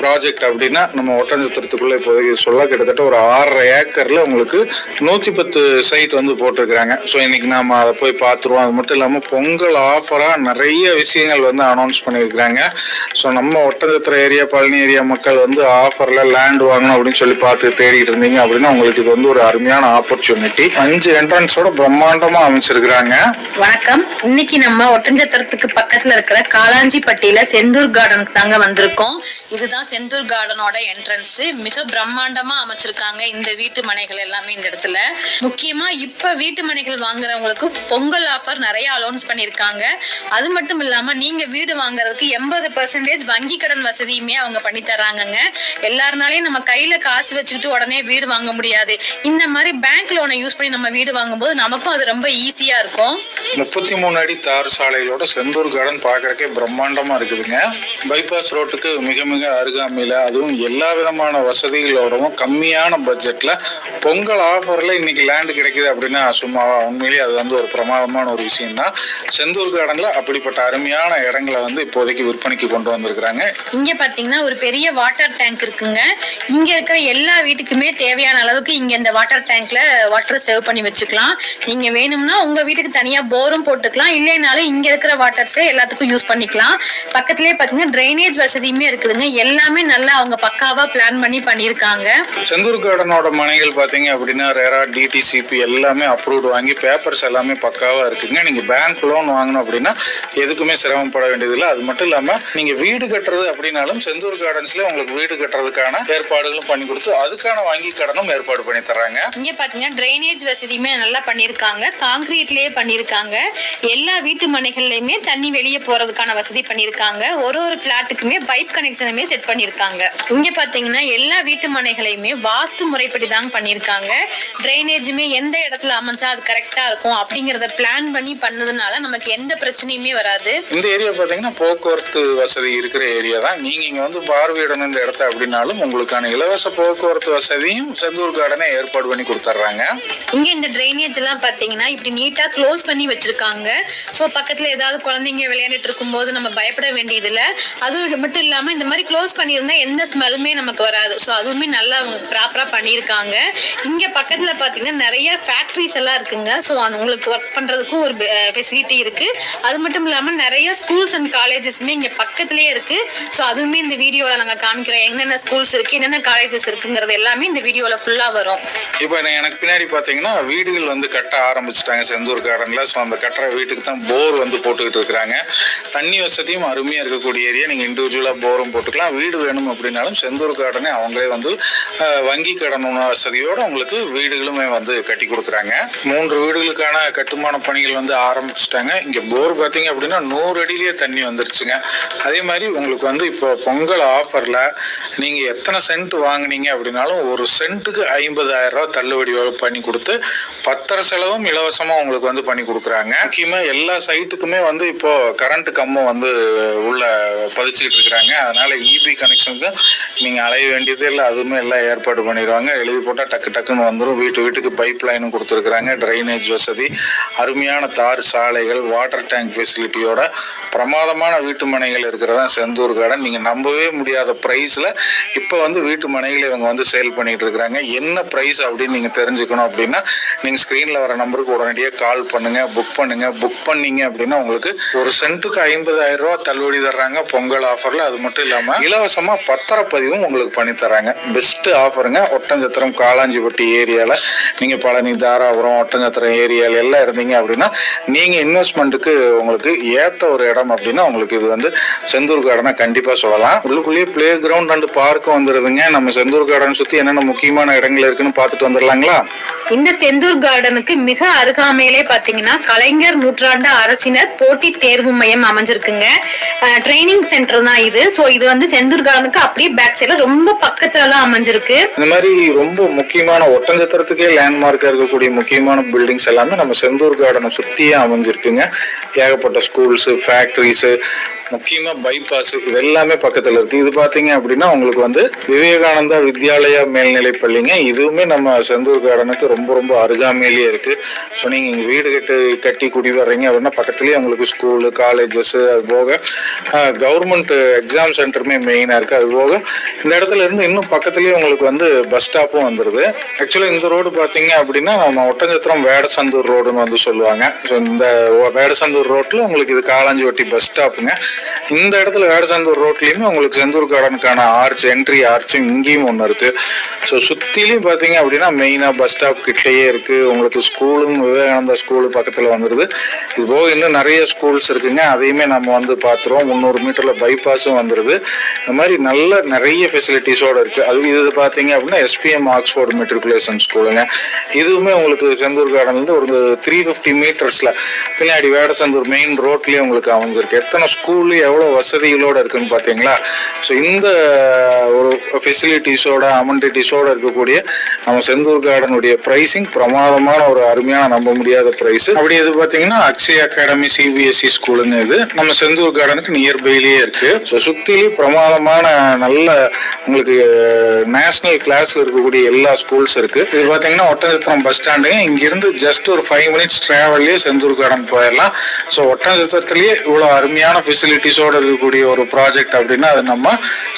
Project அப்படின்னா நம்ம ஒட்டஞ்சத்திரத்துக்குள்ளே இப்போதைக்கு சொல்ல கிட்டத்தட்ட ஒரு ஆறரை ஏக்கரில் உங்களுக்கு நூற்றி பத்து சைட் வந்து போட்டிருக்கிறாங்க. ஸோ இன்னைக்கு நாம் அதை போய் பார்த்துருவோம். அது மட்டும் இல்லாமல் பொங்கல் ஆஃபராக நிறைய விஷயங்கள் வந்து அனௌன்ஸ் பண்ணியிருக்கிறாங்க. ஸோ நம்ம ஒட்டஞ்சத்திர ஏரியா பழனி ஏரியா மக்கள் வந்து ஆஃபரில் லேண்ட் வாங்கணும் அப்படின்னு சொல்லி பார்த்து தேடிட்டு இருந்தீங்க அப்படின்னா உங்களுக்கு இது வந்து ஒரு அருமையான ஆப்பர்ச்சுனிட்டி அஞ்சு என்ட்ரன்ஸோட பிரம்மாண்டமாக அமைச்சிருக்கிறாங்க. வணக்கம். இன்னைக்கு நம்ம ஒட்டஞ்சத்திரத்துக்கு பக்கத்தில் இருக்கிற காலாஞ்சிப்பட்டியில செந்தூர் கார்டனுக்கு தாங்க வந்திருக்கோம். இதுதான் செந்தூர் கார்டனோட என்ட்ரன்ஸ் மிக பிரம்மாண்டமா அமைச்சிருக்காங்க இந்த வீட்டு மனைகள் எல்லாமே இந்த இடத்துல. முக்கியமா இப்ப வீட்டு மனைகள் வாங்குறவங்களுக்கு பொங்கல் ஆஃபர் நிறைய அலௌன்ஸ் பண்ணிருக்காங்க அது மட்டும் இல்லாம நீங்க வீடு வாங்குறதுக்கு எண்பது பர்சன்டேஜ் வங்கி கடன் வசதியுமே அவங்க பண்ணி தராங்கங்க. எல்லாருனாலையும் நம்ம கையில காசு வச்சுக்கிட்டு உடனே வீடு வாங்க முடியாது. இந்த மாதிரி பேங்க் லோனை யூஸ் பண்ணி நம்ம வீடு வாங்கும்போது நமக்கும் அது ரொம்ப ஈஸியா இருக்கும். முப்பத்தி மூணு அடி தார் சாலையோட செந்தூர் கார்டன் பாக்குறக்கே பிரம்மாண்டமா இருக்குதுங்க. பைபாஸ் ரோட்டுக்கு மிக மிக அருகாமையில் அதுவும் எல்லா விதமான வசதிகளோடவும் கம்மியான பட்ஜெட்டில் பொங்கல் ஆஃபரில் இன்னைக்கு லேண்டு கிடைக்குது அப்படின்னா சும்மாவா உண்மையிலேயே அது வந்து ஒரு பிரமாதமான ஒரு விஷயம் தான் செந்தூர் கார்டனில் அப்படிப்பட்ட அருமையான இடங்களை வந்து இப்போதைக்கு விற்பனைக்கு கொண்டு வந்திருக்கிறாங்க. இங்கே பார்த்தீங்கன்னா ஒரு பெரிய வாட்டர் டேங்க் இருக்குங்க. இங்கே இருக்கிற எல்லா வீட்டுக்குமே தேவையான அளவுக்கு இங்கே இந்த வாட்டர் டேங்க்ல வாட்டர் சேவ் பண்ணி வச்சுக்கலாம். நீங்கள் வேணும்னா உங்கள் வீட்டுக்கு தனியாக போரும் போட்டுக்கலாம். இல்லைனாலும் இங்கே இருக்கிற வாட்டர்ஸே எல்லாத்துக்கும் யூஸ் பண்ணிக்கலாம். பக்கத்துலேயே பார்த்தீங்கன்னா ட்ரைனேஜ் வசதியுமே இருக்குதுங்க. எல்லா எல்லாமே நல்லா அவங்க பக்காவா பிளான் பண்ணி பண்ணியிருக்காங்க. செந்தூர் கார்டனோட மனைகள் பார்த்தீங்க அப்படின்னா ரேரா டிடிசிபி எல்லாமே அப்ரூவ்டு வாங்கி பேப்பர்ஸ் எல்லாமே பக்காவாக இருக்குங்க. நீங்கள் பேங்க் லோன் வாங்கணும் அப்படின்னா எதுக்குமே சிரமப்பட வேண்டியதில்லை. அது மட்டும் இல்லாமல் நீங்கள் வீடு கட்டுறது அப்படின்னாலும் செந்தூர் கார்டன்ஸ்ல உங்களுக்கு வீடு கட்டுறதுக்கான ஏற்பாடுகளும் பண்ணி கொடுத்து அதுக்கான வங்கி கடனும் ஏற்பாடு பண்ணி தர்றாங்க. இங்க பாத்தீங்கன்னா ட்ரைனேஜ் வசதியுமே நல்லா பண்ணியிருக்காங்க. காங்கிரீட்லயே பண்ணியிருக்காங்க. எல்லா வீட்டு மனைகள்லயுமே தண்ணி வெளியே போறதுக்கான வசதி பண்ணியிருக்காங்க. ஒரு ஒரு பிளாட்டுக்குமே பைப் கனெக்ஷனுமே செட் பண்ணியிருக்காங்க இங்க பாத்தீங்கன்னா எல்லா வீட்டு மனைகளையுமே வாஸ்து முறைப்படி தாங்க பண்ணியிருக்காங்க ட்ரைனேஜுமே எந்த இடத்துல அமைஞ்சா அது கரெக்டா இருக்கும் அப்படிங்கறத பிளான் பண்ணி பண்ணதுனால நமக்கு எந்த பிரச்சனையுமே வராது. இந்த ஏரியா பார்த்தீங்கன்னா போக்குவரத்து வசதி இருக்கிற ஏரியா தான். நீங்கள் இங்கே வந்து பார்வையிடணும் இந்த இடத்த அப்படின்னாலும் உங்களுக்கான இலவச போக்குவரத்து வசதியும் செந்தூர் கார்டனே ஏற்பாடு பண்ணி கொடுத்துட்றாங்க. இங்க இந்த ட்ரைனேஜ் எல்லாம் பாத்தீங்கன்னா இப்படி நீட்டா க்ளோஸ் பண்ணி வச்சிருக்காங்க. சோ பக்கத்துல ஏதாவது குழந்தைங்க விளையாண்டுட்டு இருக்கும்போது நம்ம பயப்பட வேண்டியது இல்ல அது மட்டும் இல்லாம இந்த மாதிரி க்ளோஸ் பண்ணியிருந்தா எந்த ஸ்மெல்லுமே நமக்கு வராது. ஸோ அதுவுமே நல்லா அவங்க ப்ராப்பராக பண்ணியிருக்காங்க. இங்கே பக்கத்தில் பார்த்தீங்கன்னா நிறைய ஃபேக்ட்ரிஸ் எல்லாம் இருக்குங்க. ஸோ உங்களுக்கு ஒர்க் பண்ணுறதுக்கும் ஒரு ஃபெசிலிட்டி இருக்குது அது மட்டும் இல்லாமல் நிறைய ஸ்கூல்ஸ் அண்ட் காலேஜஸ்மே இங்கே பக்கத்துலேயே இருக்குது ஸோ அதுவுமே இந்த வீடியோவில் நாங்கள் காமிக்கிறோம். என்னென்ன ஸ்கூல்ஸ் இருக்குது என்னென்ன காலேஜஸ் இருக்குங்கிறது எல்லாமே இந்த வீடியோவில் ஃபுல்லாக வரும். இப்போ எனக்கு பின்னாடி பார்த்தீங்கன்னா வீடுகள் வந்து கட்ட ஆரம்பிச்சிட்டாங்க. செந்தூர் கார்டனில் ஸோ அந்த கட்டுற வீட்டுக்கு தான் போர் வந்து போட்டுக்கிட்டு இருக்கிறாங்க. தண்ணி வசதியும் அருமையாக இருக்கக்கூடிய ஏரியா நீங்கள் இண்டிவிஜுவலாக போரும் போட்டுக்கலாம். வீடு வீடு வேணும் அப்படின்னாலும் செந்தூர் கார்டனே அவங்களே வந்து வங்கி கடன் வசதியோடு உங்களுக்கு வீடுகளுமே வந்து கட்டி கொடுக்குறாங்க. மூன்று வீடுகளுக்கான கட்டுமான பணிகள் வந்து ஆரம்பிச்சிட்டாங்க. இங்கே போர் பார்த்தீங்க அப்படின்னா நூறு அடியிலேயே தண்ணி வந்துருச்சுங்க. அதே மாதிரி உங்களுக்கு வந்து இப்போ பொங்கல் ஆஃபரில் நீங்கள் எத்தனை சென்ட் வாங்குனீங்க அப்படின்னாலும் ஒரு சென்ட்டுக்கு ஐம்பதாயிரம் ரூபா தள்ளுபடி பண்ணி கொடுத்து பத்திர செலவும் இலவசமாக உங்களுக்கு வந்து பண்ணி கொடுக்குறாங்க. முக்கியமாக எல்லா சைட்டுக்குமே வந்து இப்போ கரண்ட் கம்பம் வந்து உள்ள பதிச்சுக்கிட்டு இருக்கிறாங்க. அதனால இபி கனெக்ஷனுக்கு நீங்கள் அலைய வேண்டியது இல்லை அதுவுமே எல்லாம் ஏற்பாடு பண்ணிடுவாங்க. எழுதி போட்டால் டக்கு டக்குன்னு வந்துடும் வீட்டு வீட்டுக்கு பைப் லைனும் கொடுத்துருக்குறாங்க. ட்ரைனேஜ் வசதி அருமையான தார் சாலைகள் வாட்டர் டேங்க் ஃபெசிலிட்டியோட பிரமாதமான வீட்டு மனைகள் இருக்கிறதா செந்தூர் கார்டன் நீங்கள் நம்பவே முடியாத ப்ரைஸில் இப்போ வந்து வீட்டு மனைகளை இவங்க வந்து சேல் பண்ணிட்டு இருக்கிறாங்க. என்ன ப்ரைஸ் அப்படின்னு நீங்கள் தெரிஞ்சுக்கணும் அப்படின்னா நீங்கள் ஸ்க்ரீனில் வர நம்பருக்கு உடனடியாக கால் பண்ணுங்கள் புக் பண்ணுங்கள் புக் பண்ணீங்க அப்படின்னா உங்களுக்கு ஒரு சென்ட்டுக்கு ஐம்பதாயிரம் ரூபா தள்ளுபடி தர்றாங்க பொங்கல் ஆஃபரில் அது மட்டும் இல்லாமல் இலவசமாக பத்திரப்பதிவும் உங்களுக்கு பண்ணித்தராங்க. பெஸ்ட்டு ஆஃபருங்க ஒட்டஞ்சத்திரம் காலாஞ்சிப்பட்டி ஏரியாவில் நீங்கள் பழனி தாராபுரம் ஒட்டஞ்சத்திரம் ஏரியாவில் எல்லாம் இருந்தீங்க அப்படின்னா நீங்கள் இன்வெஸ்ட்மெண்ட்டுக்கு உங்களுக்கு ஏற்ற ஒரு இடம் அப்படின்னா உங்களுக்கு இது வந்து செந்தூர் கார்டனை கண்டிப்பாக சொல்லலாம். உள்ளுக்குள்ளேயே ப்ளே கிரவுண்ட் அண்ட் பார்க்கும் வந்துடுதுங்க நம்ம செந்தூர் கார்டன் சுற்றி என்னென்ன முக்கியமான இடங்கள் இருக்குன்னு பார்த்துட்டு வந்துடலாங்களா இந்த செந்தூர் கார்டனுக்கு மிக அருகாமையிலே பார்த்தீங்கன்னா கலைஞர் நூற்றாண்டு அரசினர் போட்டி தேர்வு மையம் அமைஞ்சிருக்குங்க. ட்ரைனிங் சென்டர் தான் இது. ஸோ இது வந்து செந்தூர் செந்தூர் கார்டனுக்கு அப்படியே பேக் சைட்ல ரொம்ப பக்கத்துல தான் அமைஞ்சிருக்கு. இந்த மாதிரி ரொம்ப முக்கியமான ஒட்டஞ்சத்திரத்துக்கே லேண்ட்மார்க்காக இருக்கக்கூடிய முக்கியமான பில்டிங்ஸ் எல்லாமே நம்ம செந்தூர் கார்டனை சுத்தியே அமைஞ்சிருக்குங்க. ஏகப்பட்ட ஸ்கூல்ஸு ஃபேக்ட்ரிஸு முக்கியமா பைபாஸ் இது எல்லாமே பக்கத்துல இருக்கு. இது பாத்தீங்க அப்படின்னா உங்களுக்கு வந்து விவேகானந்தா வித்யாலயா மேல்நிலை பள்ளிங்க. இதுவுமே நம்ம செந்தூர் கார்டனுக்கு ரொம்ப ரொம்ப அருகாமையிலேயே இருக்கு. ஸோ நீங்க இங்க வீடு கட்டு கட்டி குடி வர்றீங்க அப்படின்னா பக்கத்துலேயே உங்களுக்கு ஸ்கூலு காலேஜஸ் அது போக கவர்மெண்ட் எக்ஸாம் சென்டருமே மெயினா இருக்கு. அது போக இந்த இடத்துல இருந்து இன்னும் பக்கத்துலயே உங்களுக்கு வந்து பஸ் ஸ்டாப்பும் வந்துருது. ஆக்சுவலா இந்த ரோடு பாத்தீங்க அப்படின்னா நம்ம ஒட்டஞ்சத்திரம் வேடசந்தூர் ரோடுன்னு வந்து சொல்லுவாங்க. ஸோ இந்த ஓ- வேடசந்தூர் ரோட்ல உங்களுக்கு இது காலாஞ்சிவட்டி பஸ் ஸ்டாப்புங்க இந்த இடத்துல வேடசந்தூர் ரோட்லேயுமே உங்களுக்கு செந்தூர் கார்டனுக்கான ஆர்ச் என்ட்ரி ஆர்ச்சும் இங்கேயும் ஒன்று இருக்குது ஸோ சுற்றிலையும் பார்த்தீங்க அப்படின்னா மெயினாக பஸ் ஸ்டாப் கிட்டேயே இருக்குது உங்களுக்கு ஸ்கூலும் விவேகானந்தா ஸ்கூல் பக்கத்தில் வந்துடுது இது போக இன்னும் நிறைய ஸ்கூல்ஸ் இருக்குங்க. அதையுமே நம்ம வந்து பார்த்துருவோம் முந்நூறு மீட்டரில் பைபாஸும் வந்துடுது இந்த மாதிரி நல்ல நிறைய ஃபெசிலிட்டிஸோடு இருக்குது அது இது பார்த்தீங்க அப்படின்னா எஸ்பிஎம் ஆக்ஸ்போர்ட் மெட்ரிகுலேஷன் ஸ்கூலுங்க இதுவுமே உங்களுக்கு செந்தூர் கார்டன்லேருந்து ஒரு த்ரீ ஃபிஃப்டி மீட்டர்ஸில் பின்னாடி வேடசந்தூர் மெயின் ரோட்லேயே உங்களுக்கு அமைஞ்சிருக்கு. எத்தனை ஸ்கூல் எவ்வளோ வசதிகளோட இருக்குன்னு பார்த்தீங்களா ஸோ இந்த ஒரு ஃபெசிலிட்டிஸோட அமெண்டிட்டிஸோட இருக்கக்கூடிய நம்ம செந்தூர் கார்டனுடைய ப்ரைஸிங் பிரமாதமான ஒரு அருமையான நம்ப முடியாத ப்ரைஸ் அப்படி இது பார்த்தீங்கன்னா அக்ஷய் அகாடமி சிபிஎஸ்சி ஸ்கூலுங்க இது. நம்ம செந்தூர் கார்டனுக்கு நியர்பைலேயே இருக்கு. ஸோ சுற்றிலும் பிரமாதமான நல்ல உங்களுக்கு நேஷனல் கிளாஸில் இருக்கக்கூடிய எல்லா ஸ்கூல்ஸ் இருக்கு. இது பார்த்தீங்கன்னா ஒட்டஞ்சத்திரம் பஸ் ஸ்டாண்டு இங்கிருந்து ஜஸ்ட் ஒரு ஃபைவ் மினிட்ஸ் டிராவல்லே செந்தூர் கார்டன் போயிடலாம் ஸோ ஒட்டஞ்சத்திரத்துலேயே இவ்வளோ அருமையான ஃபெசிலிட்டிஸோட இருக்கக்கூடிய ஒரு ப்ராஜெக்ட் அப்படின்னா அது நம்ம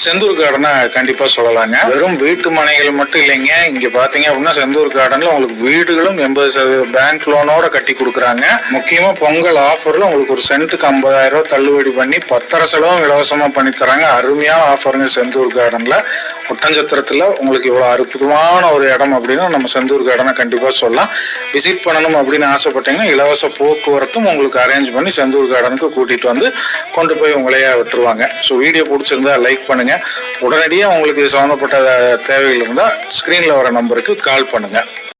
செந்தூர் கார்டனை கண்டிப்பாக சொல்லலாங்க. வெறும் வீட்டு மனைகள் மட்டும் இல்லைங்க. இங்கே பார்த்தீங்க அப்படின்னா செந்தூர் கார்டனில் உங்களுக்கு வீடுகளும் எண்பது சதவீத பேங்க் லோனோட கட்டி கொடுக்குறாங்க. முக்கியமாக பொங்கல் ஆஃபரில் உங்களுக்கு ஒரு சென்ட்டுக்கு ஐம்பதாயிரம் ரூபா தள்ளுபடி பண்ணி பத்தரை செலவும் இலவசமாக பண்ணி தராங்க. அருமையான ஆஃபருங்க செந்தூர் கார்டனில் ஒட்டஞ்சத்திரத்தில் உங்களுக்கு இவ்வளோ அற்புதமான ஒரு இடம் அப்படின்னா நம்ம செந்தூர் கார்டனை கண்டிப்பாக சொல்லலாம். விசிட் பண்ணணும் அப்படின்னு ஆசைப்பட்டீங்கன்னா இலவச போக்குவரத்தும் உங்களுக்கு அரேஞ்ச் பண்ணி செந்தூர் கார்டனுக்கு கூட்டிகிட்டு வந்து கொண்டு போய் உங்களையா விட்டுருவாங்க. ஸோ வீடியோ பிடிச்சிருந்தா லைக் பண்ணுங்க. உடனடியாக உங்களுக்கு சம்மந்தப்பட்ட தேவைகள் இருந்தால் ஸ்க்ரீனில் வர நம்பருக்கு கால் பண்ணுங்கள்